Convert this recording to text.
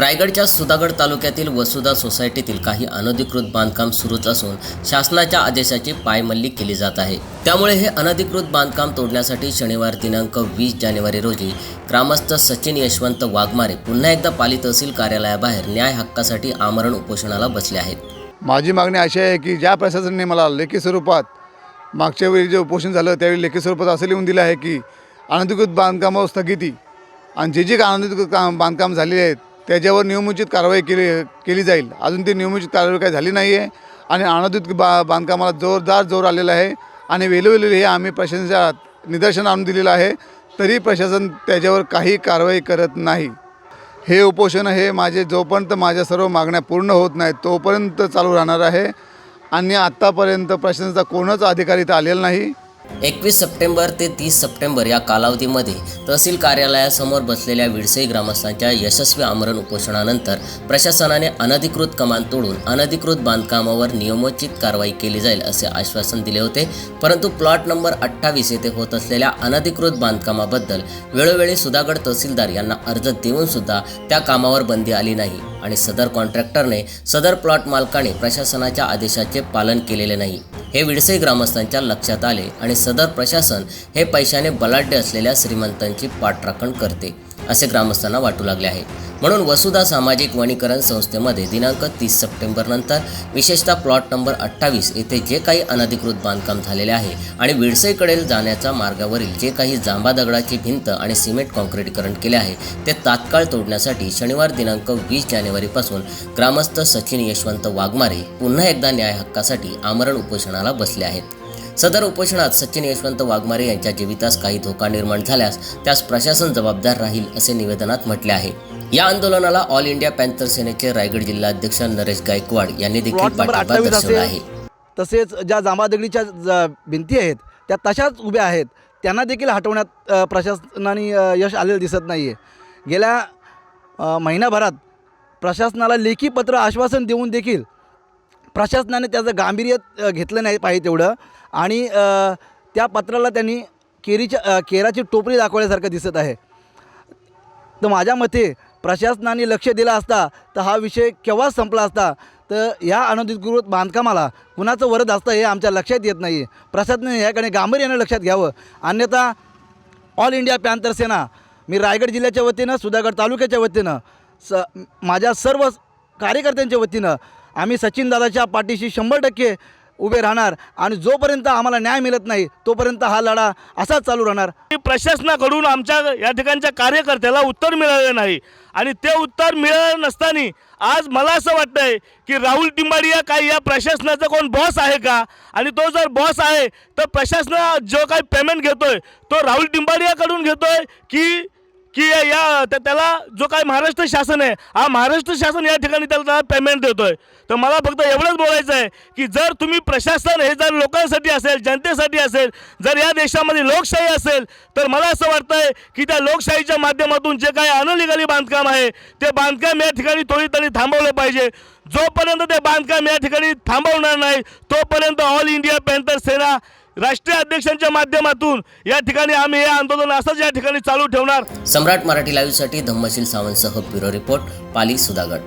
रायगडच्या सुधागड तालुक्यातील वसुधा सोसायटीतील काही अनधिकृत बांधकाम सुरूच असून शासनाच्या आदेशाची पायमल्ली केली जात आहे. त्यामुळे हे अनधिकृत बांधकाम तोडण्यासाठी शनिवार दिनांक वीस जानेवारी रोजी ग्रामस्थ सचिन यशवंत वाघमारे पुन्हा एकदा पाली तहसील कार्यालयाबाहेर न्याय हक्कासाठी आमरण उपोषणाला बसले आहेत. माझी मागणी अशी आहे की ज्या प्रशासनाने मला लेखी स्वरूपात मागच्या वेळी जे उपोषण झालं त्यावेळी लेखी स्वरूपात असं लिहून दिलं आहे की अनधिकृत बांधकामावर स्थगिती. आणि जे जे अनधिकृत काम बांधकाम झालेले आहेत त्याच्यावर नियमोचित कारवाई केली केली जाईल. अजून ती नियमोचित कारवाई काही झाली नाही आहे आणि अनधिकृत बा बांधकामाला जोरदार जोर आलेला आहे. आणि वेलोवेली हे आम्ही प्रशासनाच्या निदर्शन आणून दिलेलं आहे. तरी प्रशासन त्याच्यावर काही कारवाई करत नाही. हे उपोषण हे माझे जोपर्यंत माझ्या सर्व मागण्या पूर्ण होत नाहीत तोपर्यंत चालू राहणार आहे. आणि आत्तापर्यंत प्रशासनाचा कोणच अधिकारी इथं आलेला नाही. एकवीस सप्टेंबर ते तीस सप्टेंबर या कालावधीमध्ये तहसील कार्यालयासमोर बसलेल्या विडसई ग्रामस्थांच्या यशस्वी आमरण उपोषणानंतर प्रशासनाने अनधिकृत कमान तोडून अनधिकृत बांधकामावर नियमोचित कारवाई केली जाईल असे आश्वासन दिले होते. परंतु प्लॉट नंबर अठ्ठावीस येथे होत असलेल्या अनधिकृत बांधकामाबद्दल वेळोवेळी सुधागड तहसीलदार यांना अर्ज देऊनसुद्धा त्या कामावर बंदी आली नाही. आणि सदर कॉन्ट्रॅक्टरने सदर प्लॉट मालकाने प्रशासनाच्या आदेशाचे पालन केलेले नाही. हे विडसई ग्रामस्थांच्या लक्षात आले आणि सदर प्रशासन हे पैशाने बलाढ्य असलेल्या श्रीमंतांची पाठराखण करते. असे ग्रामस्थांना वाटू लागले आहे. म्हणून वसुधा सामाजिक वनीकरण संस्थेमध्ये दिनांक तीस सप्टेंबरनंतर विशेषतः प्लॉट नंबर अठ्ठावीस येथे जे काही अनधिकृत बांधकाम झालेले आहे आणि विडसईकडील जाण्याच्या मार्गावरील जे काही जांबा दगडाची भिंत आणि सिमेंट कॉन्क्रीटीकरण केले आहे ते तात्काळ तोडण्यासाठी शनिवार दिनांक वीस जानेवारीपासून ग्रामस्थ सचिन यशवंत वाघमारे पुन्हा एकदा न्याय हक्कासाठी आमरण उपोषणाला बसले आहेत. सदर उपोषणात सचिन यशवंत वाघमारे यांच्या जीवितास काही धोका निर्माण झाल्यास त्यास प्रशासन जबाबदार राहील असे निवेदनात म्हटले आहे. या आंदोलनाला ऑल इंडिया पॅन्थर सेनेचे रायगड जिल्हाध्यक्ष नरेश गायकवाड यांनी देखील पाठिंबा दर्शवला आहे. तसेच ज्या जांबादगडीच्या भिंती आहेत त्या तशाच उभ्या आहेत. त्यांना देखील हटवण्यात प्रशासनाने यश आलेलं दिसत नाही आहे गेल्या महिनाभरात प्रशासनाला लेखी पत्र आश्वासन देऊन देखील प्रशासनाने त्याचं गांभीर्य घेतलं नाही पाहिजे तेवढं. आणि त्या पत्राला त्यांनी केरीच्या केराची टोपली दाखवल्यासारखं दिसत आहे. तर माझ्या मते प्रशासनाने लक्ष दिलं असता तर हा विषय केव्हाच संपला असता तर या अनधिकृत बांधकामाला कुणाचं वरद असतं हे आमच्या लक्षात येत नाही प्रशासनाने याकडे गांभीर्यानं लक्षात घ्यावं. अन्यथा ऑल इंडिया पॅन्थर सेना मी रायगड जिल्ह्याच्या वतीनं सुधागड तालुक्याच्या वतीनं स माझ्या सर्व कार्यकर्त्यांच्या वतीनं आम्ही सचिनदादाच्या पाठीशी शंभर टक्के उभे राहणार आणि जोपर्यंत आम्हाला न्याय मिळत नाही तोपर्यंत हा लढा असाच चालू राहणार. की प्रशासनाकडून आमच्या या ठिकाणच्या कार्यकर्त्याला उत्तर मिळालं नाही आणि ते उत्तर मिळालं नसताना आज मला असं वाटतंय की राहुल टिंबाडिया काही या प्रशासनाचा कोण बॉस आहे का? आणि तो जर बॉस आहे तर प्रशासन जो काही पेमेंट घेतोय तो राहुल टिंबाडियाकडून घेतोय की की या- या त्या- त्याला जो काही महाराष्ट्र शासन आहे हा महाराष्ट्र शासन या ठिकाणी त्याला त्याला पेमेंट देतोय. तर मला फक्त एवढंच बोलायचं आहे की जर तुम्ही प्रशासन हे जर लोकांसाठी असेल जनतेसाठी असेल जर या देशामध्ये लोकशाही असेल तर मला असं वाटतंय की त्या लोकशाहीच्या माध्यमातून जे काही अनलिगली बांधकाम आहे ते बांधकाम या ठिकाणी त्वरित थांबवलं पाहिजे. जोपर्यंत ते बांधकाम या ठिकाणी थांबवणार नाही तोपर्यंत ऑल इंडिया पॅन्थर सेना राष्ट्रीय अध्यक्षांच्या माध्यमातून या ठिकाणी आम्ही हे आंदोलन असंच या ठिकाणी चालू ठेवणार. सम्राट मराठी लाईव्हसाठी धम्मशील सावंतसह ब्युरो रिपोर्ट पाली सुधागड.